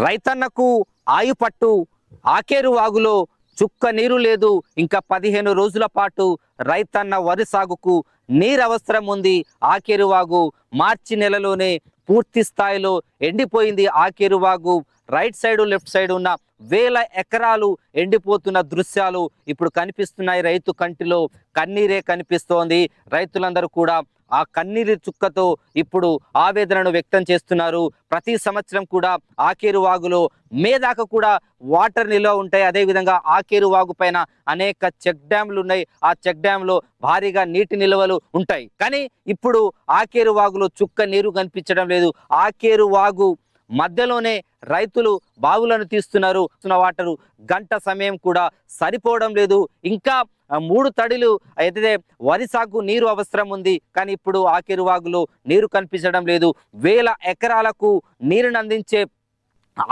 రైతన్నకు ఆయుపట్టు ఆకేరు వాగులో చుక్క నీరు లేదు. ఇంకా పదిహేను రోజుల పాటు రైతన్న వరి సాగుకు నీరు అవసరం ఉంది. ఆకేరు వాగు మార్చి నెలలోనే పూర్తి స్థాయిలో ఎండిపోయింది. ఆకేరు వాగు రైట్ సైడ్ లెఫ్ట్ సైడ్ ఉన్న వేల ఎకరాలు ఎండిపోతున్న దృశ్యాలు ఇప్పుడు కనిపిస్తున్నాయి. రైతు కంటిలో కన్నీరే కనిపిస్తోంది. రైతులందరూ కూడా ఆ కన్నీరు చుక్కతో ఇప్పుడు ఆవేదనను వ్యక్తం చేస్తున్నారు. ప్రతి సంవత్సరం కూడా ఆకేరు వాగులో మే దాకా కూడా వాటర్ నిల్వ ఉంటాయి. అదేవిధంగా ఆకేరు వాగు పైన అనేక చెక్ డ్యాంలు ఉన్నాయి. ఆ చెక్ డ్యాంలో భారీగా నీటి నిల్వలు ఉంటాయి. కానీ ఇప్పుడు ఆకేరు వాగులో చుక్క నీరు కనిపించడం లేదు. ఆకేరు వాగు మధ్యలోనే రైతులు బావులను తీస్తున్నారు. వాటరు గంట సమయం కూడా సరిపోవడం లేదు. ఇంకా మూడు తడిలు అయితే వరి సాగు నీరు అవసరం ఉంది కానీ ఇప్పుడు ఆకేరువాగులో నీరు కనిపించడం లేదు. వేల ఎకరాలకు నీరుని అందించే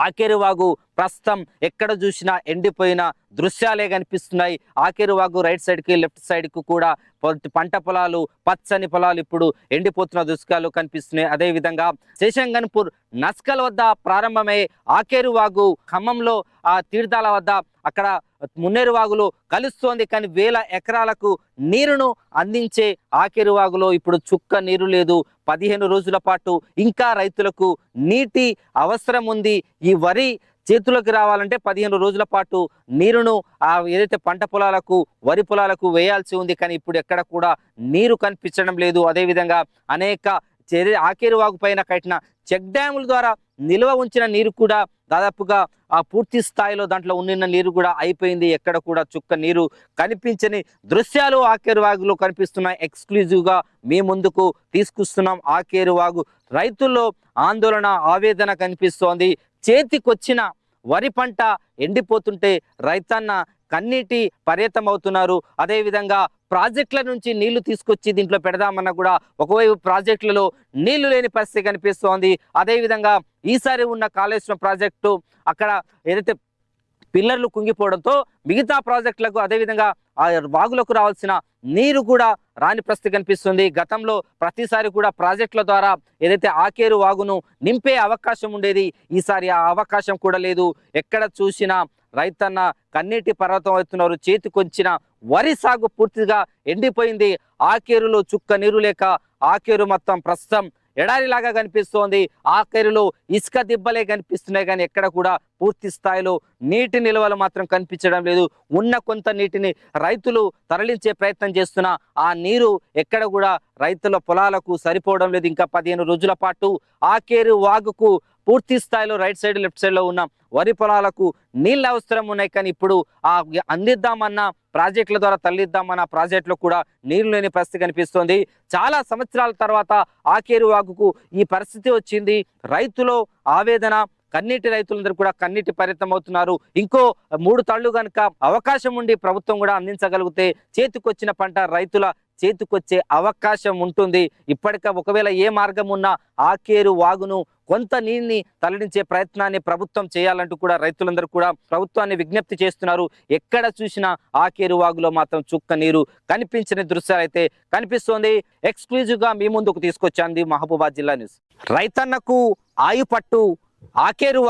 ఆకేరువాగు ప్రస్తుతం ఎక్కడ చూసినా ఎండిపోయిన దృశ్యాలే కనిపిస్తున్నాయి. ఆకేరువాగు రైట్ సైడ్కి లెఫ్ట్ సైడ్కు కూడా పంట పొలాలు పచ్చని పొలాలు ఇప్పుడు ఎండిపోతున్న దృశ్యాలు కనిపిస్తున్నాయి. అదేవిధంగా శేషంగన్పూర్ నస్కల్ వద్ద ప్రారంభమై ఆకేరువాగు ఖమ్మంలో ఆ తీర్థాల వద్ద అక్కడ మున్నేరు వాగులో కలుస్తోంది కానీ వేల ఎకరాలకు నీరును అందించే ఆఖరి వాగులో ఇప్పుడు చుక్క నీరు లేదు. పదిహేను రోజుల పాటు ఇంకా రైతులకు నీటి అవసరం ఉంది. ఈ వరి చేతులకు రావాలంటే పదిహేను రోజుల పాటు నీరును ఆ ఏదైతే పంట పొలాలకు వరి పొలాలకు వేయాల్సి ఉంది కానీ ఇప్పుడు ఎక్కడ కూడా నీరు కనిపించడం లేదు. అదేవిధంగా అనేక చెరి ఆకేరువాగు పైన కట్టిన చెక్ డ్యాముల ద్వారా నిల్వ ఉంచిన నీరు కూడా దాదాపుగా ఆ పూర్తి స్థాయిలో దాంట్లో ఉన్న నీరు కూడా అయిపోయింది. ఎక్కడ కూడా చుక్క నీరు కనిపించని దృశ్యాలు ఆకేరువాగులో కనిపిస్తున్నాయి. ఎక్స్క్లూజివ్గా మీ ముందుకు తీసుకొస్తున్నాం ఆకేరువాగు రైతుల్లో ఆందోళన ఆవేదన కనిపిస్తోంది. చేతికొచ్చిన వరి పంట ఎండిపోతుంటే రైతన్న కన్నీటి పర్యతం అవుతున్నారు అదేవిధంగా ప్రాజెక్టుల నుంచి నీళ్ళు తీసుకొచ్చి దీంట్లో పెడదామన్నా కూడా ఒకవైపు ప్రాజెక్టులలో నీళ్ళు లేని పరిస్థితి కనిపిస్తోంది. అదేవిధంగా ఈసారి ఉన్న కాళేశ్వరం ప్రాజెక్టు అక్కడ ఏదైతే పిల్లర్లు కుంగిపోవడంతో మిగతా ప్రాజెక్టులకు అదేవిధంగా ఆ వాగులకు రావాల్సిన నీరు కూడా రాని పరిస్థితి కనిపిస్తుంది. గతంలో ప్రతిసారి కూడా ప్రాజెక్టుల ద్వారా ఏదైతే ఆకేరు వాగును నింపే అవకాశం ఉండేది ఈసారి ఆ అవకాశం కూడా లేదు. ఎక్కడ చూసినా రైతన్న కన్నీటి పర్వతం అవుతున్నారు చేతికొచ్చిన వరి సాగు పూర్తిగా ఎండిపోయింది. ఆకేరులో చుక్క నీరు లేక ఆకేరు మొత్తం ప్రస్తుతం ఎడారిలాగా కనిపిస్తోంది. ఆఖరిలో ఇసుక దిబ్బలే కనిపిస్తున్నాయి. కానీ ఎక్కడ కూడా పూర్తి స్థాయిలో నీటి నిల్వలు మాత్రం కనిపించడం లేదు. ఉన్న కొంత నీటిని రైతులు తరలించే ప్రయత్నం చేస్తున్న ఆ నీరు ఎక్కడ కూడా రైతుల పొలాలకు సరిపోవడం లేదు. ఇంకా పదిహేను రోజుల పాటు ఆకేరు వాగుకు పూర్తి స్థాయిలో రైట్ సైడ్ లెఫ్ట్ సైడ్లో ఉన్న వరి పొలాలకు నీళ్ళ అవసరం ఉన్నాయి. కానీ ఇప్పుడు ఆ అందిద్దామన్న ప్రాజెక్టుల ద్వారా తరలిద్దామన్న ప్రాజెక్టులో కూడా నీళ్ళు లేని పరిస్థితి కనిపిస్తోంది. చాలా సంవత్సరాల తర్వాత ఆకేరు వాగుకు ఈ పరిస్థితి వచ్చింది. రైతులో ఆవేదన కన్నీటి రైతులందరూ కూడా కన్నీటి పరితం అవుతున్నారు ఇంకో మూడు తళ్ళు కనుక అవకాశం ఉండి ప్రభుత్వం కూడా అందించగలిగితే చేతికొచ్చిన పంట రైతుల చేతికొచ్చే అవకాశం ఉంటుంది. ఇప్పటిక ఒకవేళ ఏ మార్గం ఉన్నా ఆకేరు వాగును కొంత నీళ్ళని తరలించే ప్రయత్నాన్ని ప్రభుత్వం చేయాలంటూ కూడా రైతులందరూ కూడా ప్రభుత్వాన్ని విజ్ఞప్తి చేస్తున్నారు. ఎక్కడ చూసినా ఆకేరు వాగులో మాత్రం చుక్క నీరు కనిపించిన దృశ్యాలు అయితే కనిపిస్తోంది. ఎక్స్క్లూజివ్గా మీ ముందుకు తీసుకొచ్చాంది మహబూబాద్ జిల్లా న్యూస్. రైతన్నకు ఆయుపట్టు ఆకేరు